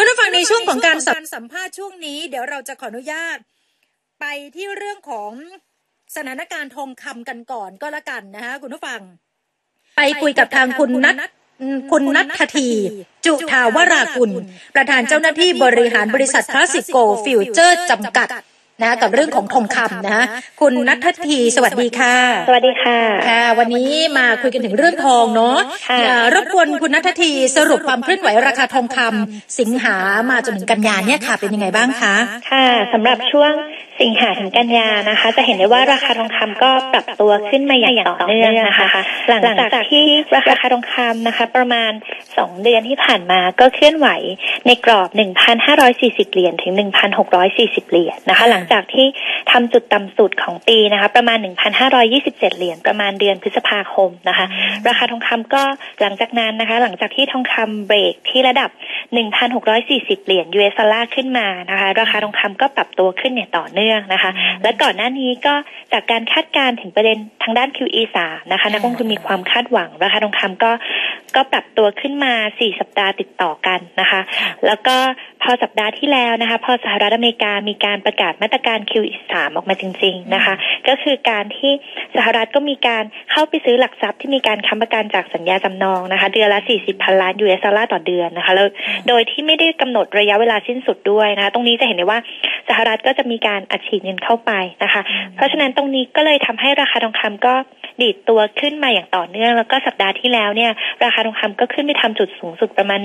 คุณผู้ฟังในช่วงของการสัมภาษณ์ช่วงนี้ เดี๋ยวเราจะขออนุญาต ไปที่เรื่องของสถานการณ์ทองคำกันก่อนก็แล้วกันนะคะคุณผู้ฟัง ไปคุยกับทางคุณนัทคุณนัทที จุทาวรากุล ประธานเจ้าหน้าที่บริหารบริษัทคลาสสิโกฟิวเจอร์จำกัด นะกับเรื่องของทองคำนะคุณนัททีสวัสดีค่ะ สวัสดีค่ะค่ะ วันนี้มาคุยกันถึงเรื่องทองเนาะรบกวนคุณนัททีสรุปความเคลื่อนไหวราคาทองคำสิงหามาจนถึงกันยาเนี่ยค่ะ เป็นยังไงบ้างคะค่ะสำหรับช่วงสิงหาถึงกันยานะคะ จะเห็นได้ว่าราคาทองคำก็ปรับตัวขึ้นมาอย่างต่อเนื่องนะคะ หลังจากที่ราคาทองคำนะคะ ประมาณสองเดือนที่ผ่านมาก็เคลื่อนไหวในกรอบ 1,540 เหรียญถึง 1,640 เหรียญนะคะ หลังจากที่ทำจุดต่ำสุดของปีนะคะ ประมาณ 1,527 เหรียญประมาณเดือนพฤษภาคมนะคะ ราคาทองคำก็หลังจากนั้นนะคะ หลังจากที่ทองคำเบรกที่ระดับ 1,640 เหรียญ US ดอลลาร์ขึ้นมานะคะ ราคาทองคำก็ปรับตัวขึ้นอย่างต่อเนื่องนะคะ และก่อนหน้านี้ก็จากการคาดการณ์ถึงประเด็นทางด้าน QE 3นะคะนักลงทุนมีความคาดหวังราคาทองคำก็ ก็ปรับตัวขึ้นมา 4 สัปดาห์ติดต่อกันนะคะ แล้วก็พอสัปดาห์ที่แล้วนะคะ พอสหรัฐอเมริกามีการประกาศมาตรการ QE 3 ออกมาจริง ๆนะคะ ก็คือการที่สหรัฐก็มีการเข้าไปซื้อหลักทรัพย์ที่มีการค้ำประกันจากสัญญาจำนองนะคะ เดือนละ 40 พันล้าน US ดอลลาร์ต่อเดือนนะคะแล้วโดยที่ไม่ได้กำหนดระยะเวลาสิ้นสุดด้วยนะคะตรงนี้จะเห็นได้ว่าสหรัฐก็จะมีการอัดฉีดเงินเข้าไปนะคะ เพราะฉะนั้นตรงนี้ก็เลยทำให้ราคาทองคำก็ดีดตัวขึ้นมาอย่างต่อเนื่อง แล้วก็สัปดาห์ที่แล้วเนี่ยราคาทองคำก็ขึ้นไปทำจุดสูงสุดประมาณ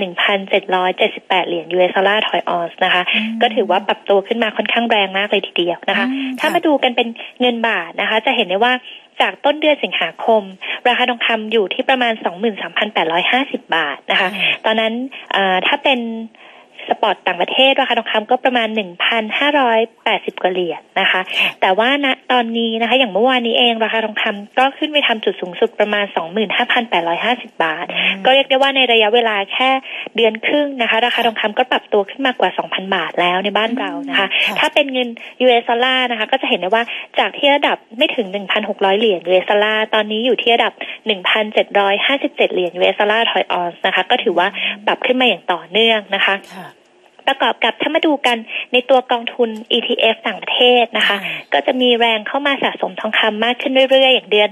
1,778 เหรียญ US ดอลลาร์ถอยออนซ์นะคะ ก็ถือว่าปรับตัวขึ้นมาค่อนข้างแรงมากเลยทีเดียวนะคะ ถ้ามาดูกันเป็นเงินบาทนะคะ จะเห็นได้ว่าจากต้นเดือนสิงหาคม ราคาทองคำอยู่ที่ประมาณ 23,850 บาทนะคะ ตอนนั้นถ้าเป็น สปอร์ตต่างประเทศราคาทองคำก็ประมาณ 1,580 กว่าเหรียญนะคะ แต่ว่าณตอนนี้นะคะ อย่างเมื่อวานนี้เองราคาทองคำก็ขึ้นไปทำจุดสูงสุดประมาณ 25,850 บาท ก็เรียกได้ว่าในระยะเวลาแค่เดือนครึ่งนะคะ ราคาทองคำก็ปรับตัวขึ้นมากว่า 2,000 บาทแล้วในบ้านเรานะคะ ถ้าเป็นเงิน US ดอลลาร์นะคะ ก็จะเห็นได้ว่าจากที่ระดับไม่ถึง 1,600 เหรียญ US ดอลลาร์ตอนนี้อยู่ที่ระดับ 1,757 เหรียญ US ดอลลาร์ถอยออนซ์นะคะ ก็ถือว่าปรับขึ้นมาอย่างต่อเนื่องนะคะ ประกอบกับถ้ามาดูกันในตัวกองทุน ETF ต่างประเทศนะคะ ก็จะมีแรงเข้ามาสะสมทองคำมากขึ้นเรื่อยๆ อย่างเดือน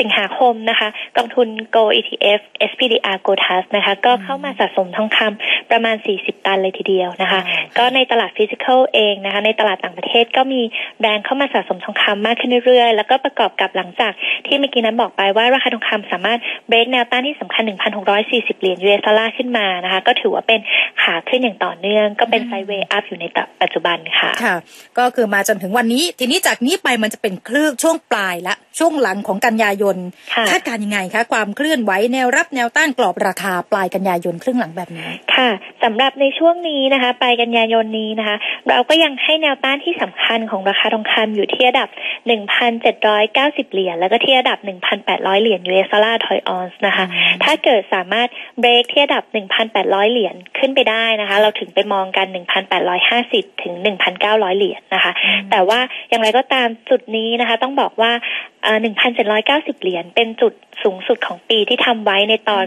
สิงหาคมนะคะกองทุน Go ETF SPDR g o t a s นะคะ ก็เข้ามาสะสมทองคำประมาณ 40 ตันเลยทีเดียวนะคะ ก็ในตลาดฟิสิกอลเองนะคะ ในตลาดต่างประเทศก็มีแรงเข้ามาสะสมทองคำมากขึ้นเรื่อยๆ แล้วก็ประกอบกับหลังจากที่เมื่อกี้นั้นบอกไปว่าราคาทองคำสามารถเบรกแนวต้านที่สำคัญ 1,640 เหรียญ US ดอลลาร์ขึ้นมานะคะ ก็ถือว่าเป็นขาขึ้นอย่างต่อเนื่อง ก็เป็นไซเวย์อัพอยู่ในปัจจุบันค่ะ ค่ะ ก็คือมาจนถึงวันนี้ ทีนี้จากนี้ไปมันจะเป็นคลื่นช่วงปลายละ ช่วงหลังของกันยายนคาดการยังไงคะ ความเคลื่อนไหวแนวรับแนวต้านกรอบราคาปลายกันยายนครึ่งหลังแบบนี้ค่ะสำหรับในช่วงนี้นะคะปลายกันยายนนี้นะคะ เราก็ยังให้แนวต้านที่สำคัญของราคาทองคำอยู่ที่ระดับ 1,790 เหรียญแล้วก็ที่ระดับ 1,800 เหรียญ US ดอลลาร์ทอยออนซ์นะคะ ถ้าเกิดสามารถเบรกที่ระดับ 1,800 เหรียญขึ้นไปได้นะคะ เราถึงไปมองกัน 1,850 ถึง 1,900 เหรียญนะคะ แต่ว่าอย่างไรก็ตามจุดนี้นะคะ ต้องบอกว่า1,790 เหรียญเป็นจุดสูงสุดของปีที่ทำไว้ในตอน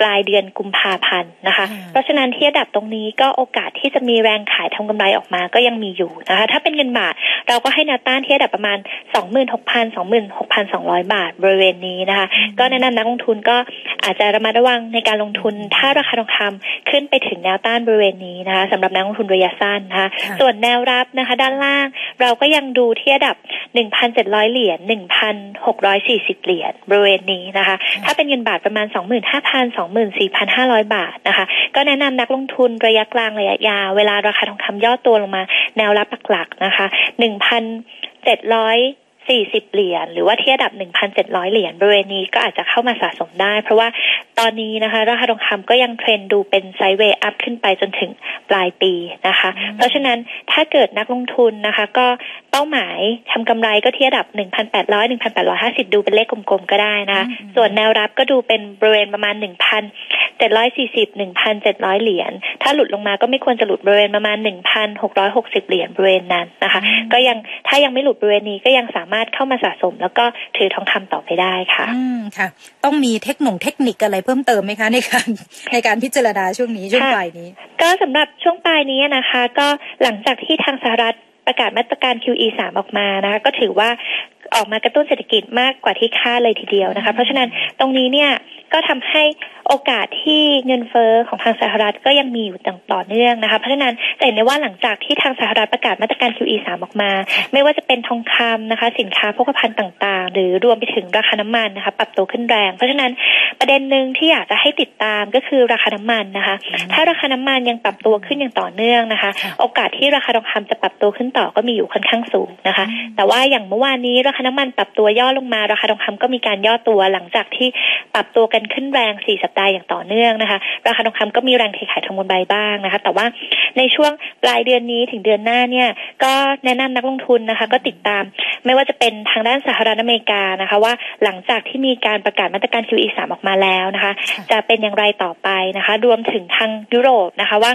ปลายเดือนกุมภาพันธ์นะคะเพราะฉะนั้นที่ระดับตรงนี้ก็โอกาสที่จะมีแรงขายทำกำไรออกมาก็ยังมีอยู่นะคะถ้าเป็นเงินบาทเราก็ให้แนวต้านที่ระดับประมาณ 26,000 26,200 บาทบริเวณนี้นะคะก็แนะนำนักลงทุนก็อาจจะระมัดระวังในการลงทุน ถ้าราคาทองคำขึ้นไปถึงแนวต้านบริเวณนี้นะคะสำหรับนักลงทุนระยะสั้นนะคะส่วนแนวรับนะคะ ด้านล่าง เราก็ยังดูที่ระดับ 1,700 เหรียญ 1,640 เหรียญบริเวณนี้นะคะ ถ้าเป็นเงินบาทประมาณ 25,000 24,500 บาทนะคะ ก็แนะนำนักลงทุนระยะกลางระยะยาว เวลาราคาทองคำย่อตัวลงมาแนวรับหลักๆนะคะ 1,700 40เหรียญหรือว่าที่ระดับ1,700เหรียญบริเวณนี้ก็อาจจะเข้ามาสะสมได้ เพราะว่า ตอนนี้นะคะ ราคาทองคำก็ยังเทรนดูเป็นไซด์เวย์อัพขึ้นไปจนถึงปลายปีนะคะ เพราะฉะนั้นถ้าเกิดนักลงทุนนะคะ ก็เป้าหมายทำกำไรก็ที่ระดับ 1,800 1,850 ดูเป็นเลขกลมๆก็ได้นะคะ ส่วนแนวรับก็ดูเป็นบริเวณประมาณ 1,740 1,700 เหรียญ ถ้าหลุดลงมาก็ไม่ควรจะหลุดบริเวณประมาณ 1,660 เหรียญบริเวณนั้นนะคะ ก็ยังถ้ายังไม่หลุดบริเวณนี้ก็ยังสามารถารถเข้ามาสะสม แล้วก็ถือทองคำต่อไปได้ค่ะ อืมค่ะ ต้องมีเทคโนเทคนิคอะไรเพิ่มเติมไหมคะในการในการพิจารณาช่วงนี้ช่วงค่ะปลายนี้ ก็สำหรับช่วงปลายนี้นะคะ ก็หลังจากที่ทางสหรัฐประกาศมาตรการ QE 3 ออกมานะคะ ก็ถือว่าออกมากระตุ้นเศรษฐกิจมากกว่าที่คาดเลยทีเดียวนะคะ เพราะฉะนั้นตรงนี้เนี่ยก็ทำให้ โอกาสที่เงินเฟ้อของทางสหรัฐก็ยังมีอยู่ต่อเนื่องนะคะ เพราะฉะนั้นจะเห็นได้ว่าหลังจากที่ทางสหรัฐประกาศมาตรการ QE 3 ออกมา ไม่ว่าจะเป็นทองคำนะคะ สินค้าโภคภัณฑ์ต่าง ๆ หรือรวมไปถึงราคาน้ำมันนะคะ ปรับตัวขึ้นแรง เพราะฉะนั้นประเด็นหนึ่งที่อยากจะให้ติดตามก็คือราคาน้ำมันนะคะ ถ้าราคาน้ำมันยังปรับตัวขึ้นอย่างต่อเนื่องนะคะ โอกาสที่ราคาทองคำจะปรับตัวขึ้นต่อก็มีอยู่ค่อนข้างสูงนะคะ แต่ว่าอย่างเมื่อวานนี้ราคาน้ำมันปรับตัวย่อลงมา ราคาทองคำก็มีการย่อตัวหลังจากที่ปรับตัวกันขึ้นแรง4สัปดาห์อย่างต่อเนื่องนะคะ ราคาทองคำก็มีแรงเทขายทางบนใบบ้างนะคะ แต่ว่าในช่วงปลายเดือนนี้ถึงเดือนหน้าเนี่ยก็แนะนำนักลงทุนนะคะ ก็ติดตามไม่ว่าจะเป็นทางด้านสหรัฐอเมริกานะคะ ว่าหลังจากที่มีการประกาศมาตรการ QE 3ออกมาแล้วนะคะค่ะจะเป็นอย่างไรต่อไปนะคะ รวมถึงทางยุโรปนะคะว่า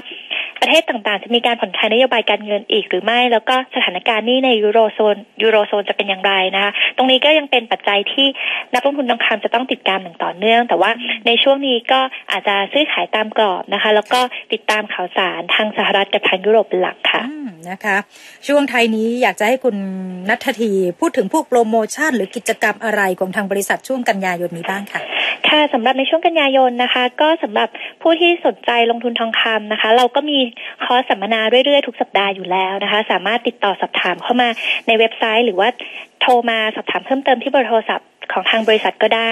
ประเทศต่างๆ จะมีการผ่อนคลายนโยบายการเงินอีกหรือไม่ แล้วก็สถานการณ์นี้ในยูโรโซนยูโรโซนจะเป็นอย่างไรนะคะตรงนี้ก็ยังเป็นปัจจัยที่นักลงทุนทองคำจะต้องติดตามอย่างต่อเนื่อง แต่ว่าในช่วงนี้ก็อาจจะซื้อขายตามกรอบนะคะ แล้วก็ติดตามข่าวสารทางสหรัฐกับทางยุโรปเป็นหลักค่ะนะคะ ช่วงไทยนี้อยากจะให้คุณนัททีพูดถึงพวกโปรโมชั่น หรือกิจกรรมอะไรของทางบริษัทช่วงกันยายนนี้บ้างค่ะ ค่ะสำหรับในช่วงกันยายนนะคะ ก็สำหรับผู้ที่สนใจลงทุนทองคำนะคะ เราก็มีคอร์สสัมมนาเรื่อยๆ ทุกสัปดาห์อยู่แล้วนะคะ สามารถติดต่อสอบถามเข้ามาในเว็บไซต์ หรือว่าโทรมาสอบถามเพิ่มเติมที่เบอร์โทรศัพท์ ของทางบริษัทก็ได้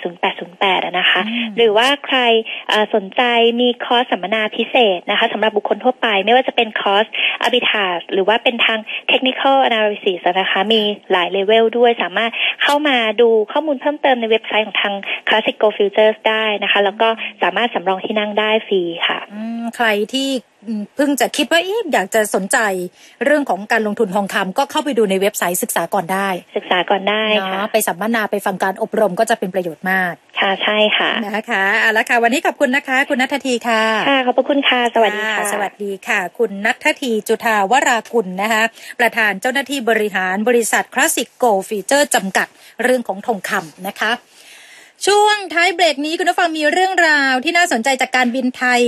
6180808อะนะคะอืมหรือว่าใครเอ่อสนใจมีคอร์สสัมมนาพิเศษนะคะสำหรับบุคคลทั่วไป ไม่ว่าจะเป็นคอร์ส arbitrage หรือว่าเป็นทาง technical analysis นะคะ มีหลายเลเวลด้วยสามารถเข้ามาดูข้อมูลเพิ่มเติมในเว็บไซต์ของทาง Classic Go Futures ได้นะคะ แล้วก็สามารถสำรองที่นั่งได้ฟรีค่ะอืมใครที่อืม เพิ่งจะคิดว่าเอ๊ะอยากจะสนใจเรื่องของการลงทุนทองคำก็เข้าไปดูในเว็บไซต์ศึกษาก่อนได้ ศึกษาก่อนได้ค่ะเนาะไปสัมมนาไปฟังการอบรมก็จะเป็นประโยชน์มากค่ะใช่ค่ะนะคะเอาละค่ะวันนี้ขอบคุณนะคะ คุณนัททีค่ะค่ะขอบพระคุณค่ะสวัสดีค่ะ สวัสดีค่ะ คุณนัททีจุธาวรากุลนะคะ ประธานเจ้าหน้าที่บริหารบริษัทคลาสสิกโกลฟีเจอร์จำกัดเรื่องของทองคำนะคะ ช่วงท้ายเบรกนี้คุณผู้ฟังมีเรื่องราวที่น่าสนใจจากการบินไทย